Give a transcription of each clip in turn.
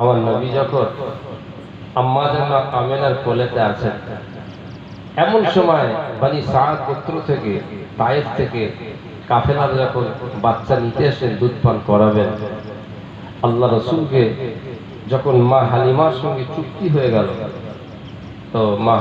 আমার নবী যখন আম্মা যেন আমেনার কোলেতে আছেন, এমন সময় বানি সাদ গোত্র থেকে, তায়েফ থেকে কাফেলার যখন বাচ্চা নিতে এসে দুধ পান করাবেন, আল্লাহ রসুলকে যখন মা হালিমার সঙ্গে চুক্তি হয়ে গেল, তো মা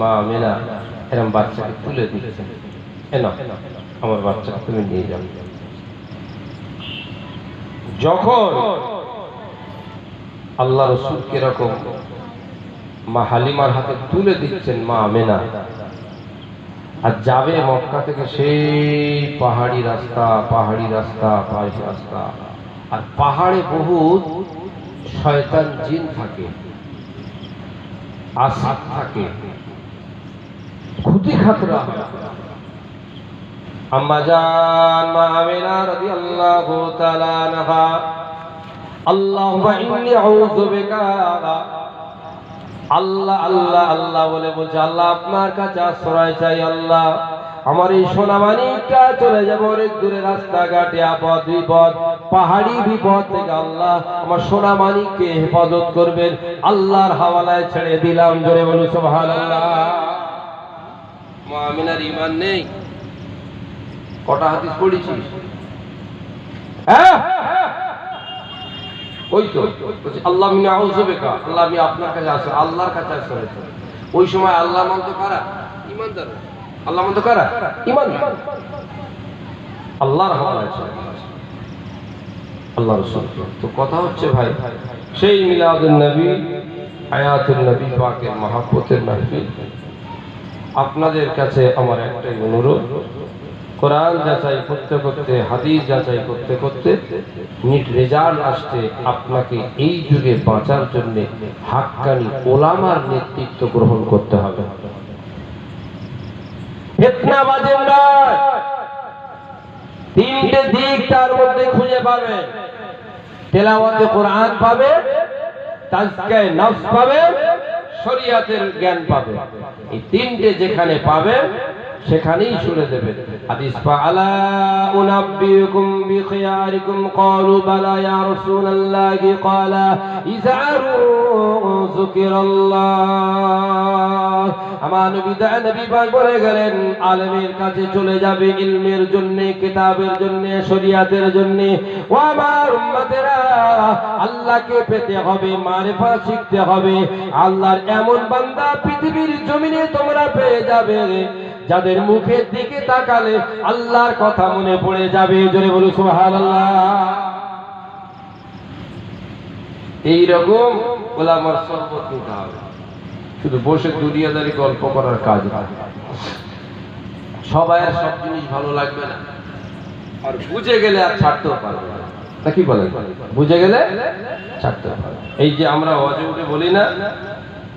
মা আমেনা এরম বাচ্চাকে তুলে দিচ্ছেন এনা আমার বাচ্চাকে তুমি নিয়ে যাও। যখন আল্লাহ রসুল কীরকম? মা হালিমার হাতে তুলে দিচ্ছেন মা আমেনা। আর যাবে মক্কা থেকে সেই পাহাড়ি রাস্তা পাহাড়ি রাস্তা পাহাড়ি রাস্তা। আর পাহাড়ে বহুত শয়তান জিন থাকে, আসাদ থাকে ক্ষতি খাতরা আম্মা জান, মা আমেনা রাদিয়াল্লাহু তাআলা আনহা আউযু বিকা আল্লাহ আল্লাহ আল্লাহ বলে বলছে, আল্লাহ আপনার কাছে আশ্রয় চাই, আল্লাহ। আমার এই সোনামানিকটা চলে যাব অনেক দূরে, রাস্তাঘাটে, আপদ বিপদ, পাহাড়ি বিপদ থেকে আল্লাহ আমার সোনামানিককে হেফাজত করবেন। আল্লাহর হাওয়ালায় ছেড়ে দিলাম, জোরে বলু সুবহানাল্লাহ। মুআমিনার ঈমান নেই। কটা হাদিস পড়েছিস? হ্যাঁ? ওই তো আল্লাহ মিনে আউযু বিকা আল্লাহ আমি আপনার কাছে আসি, আল্লাহর কাছে আশ্রয় ওই সময় আল্লাহ মানত কারা? ইমানদার। আল্লাহ মানত কারা? ইমান। আল্লাহর ছেড়ে আল্লাহ রসুল। তো কথা হচ্ছে ভাই, সেই মিলাদুল নবী আয়াতুল নবী, পাকের মহাব্বতের মাহফিল। আপনাদের কাছে আমার একটাই অনুরোধ কোরআন যাচাই করতে করতে, হাদিস যাচাই করতে করতে নিট রেজাল্ট আসছে আপনাকে এই যুগে বাঁচার জন্য হাক্কানি ওলামার নেতৃত্ব গ্রহণ করতে হবে। তিনটে দিক তার মধ্যে খুঁজে পাবে। তেলাওয়াতে কোরআন পাবে তাজকায়ে নফস পাবে, শরিয়াতের জ্ঞান পাবে। এই তিনটে যেখানে পাবে সেখানেই শুনে দেবে হাদিস পা আলা উনাব্বিউকুম বিখিয়ারিকুম ক্বালু বালা ইয়া রাসূলুল্লাহি ক্বালা ইযারু যিকরাল্লাহ আমার নবী দা, নবী পাক বলে গেলেন, আলেমের কাছে চলে যাবে ইলমের জন্য, কিতাবের জন্য, শরিয়াতের জন্য, ও আমার উম্মতেরা, আল্লাহকে পেতে হবে, মারিফা শিখতে হবে, আল্লাহর এমন বান্দা পৃথিবীর জমিনে তোমরা পেয়ে যাবে যাদের মুখের দিকে তাকালে আল্লাহর কথা মনে পড়ে যাবে, জোরে বলু সুবহানাল্লাহ। এইরকম ওলামার শরবত নিতে হবে। শুধু বসে দুনিয়াদারি গল্প করার কাজ সবাই আর সব জিনিস ভালো লাগবে না। আর বুঝে গেলে আর ছাড়তেও পারবে না। নাকি বলেন? বুঝে গেলে ছাড়তে পারবে এই যে আমরা ওয়াজে উঠে বলি না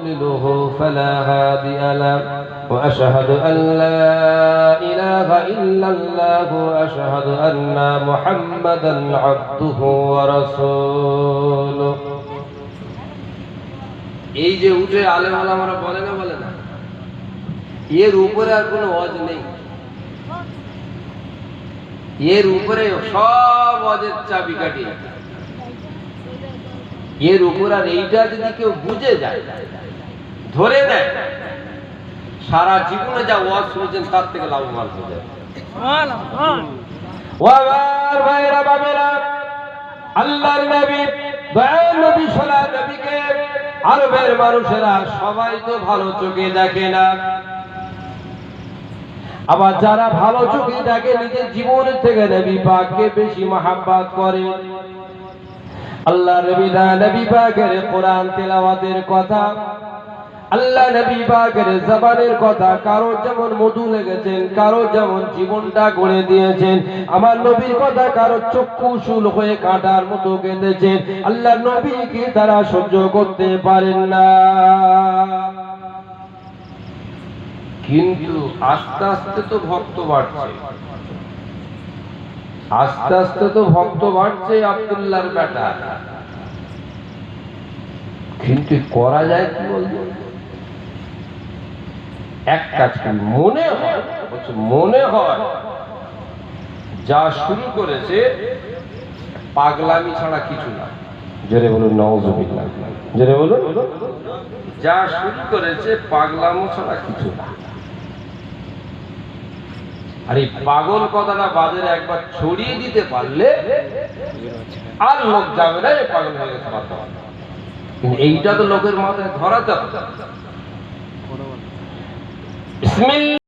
يضلله فلا هادي له وأشهد أن لا إله إلا الله وأشهد أن محمدا عبده ورسوله এই যে উঠে আলেম আলামারা বলে না বলে না এর উপরে আর কোনো অজ নেই এর উপরে সব অজের চাবি কাটি এর উপর আর এইটা যদি কেউ বুঝে যায়, ধরে দেয় সারা জীবনে যা ওয়াজ শুনেছেন তার থেকে লাভবান হয়ে যায়। আরবের মানুষেরা সবাই তো ভালো চোখে দেখে না। আবার যারা ভালো চোখে দেখে, নিজের জীবনের থেকে নবী পাককে বেশি মহাব্বাত করে। আল্লাহ নবী দা নবী পাকের কোরআন তেলাওয়াতের কথা, আল্লাহ নবী পাকের জবানের কথা, কারও যেমন মধু লেগেছেন, কারও যেমন জীবনটা গড়ে দিয়েছেন, আমার নবীর কথা কারও চক্ষু শুল হয়ে কাটার মতো কেঁদেছেন আল্লাহ নবীকে তারা সহ্য করতে পারেন না। কিন্তু আস্তে আস্তে তো ভক্ত বাড়ছে। আস্তে আস্তে তো ভক্ত বাড়ছে আব্দুল্লাহর বেটা। কিন্তু করা যায় কি বলব এক কাজ মনে হয় মনে হয়, যা শুরু করেছে, পাগলামি ছাড়া কিছু না। জোরে বলুন নওয়াজুবিল্লাহ জোরে বলুন। যা শুরু করেছে, পাগলামো ছাড়া কিছু না। আর এই পাগল কথাটা বাজারে একবার ছড়িয়ে দিতে পারলে আর লোক যাবে না যে পাগল হয়ে গেছে এইটা তো লোকের মাথায় হবে বিসমিল্লাহ।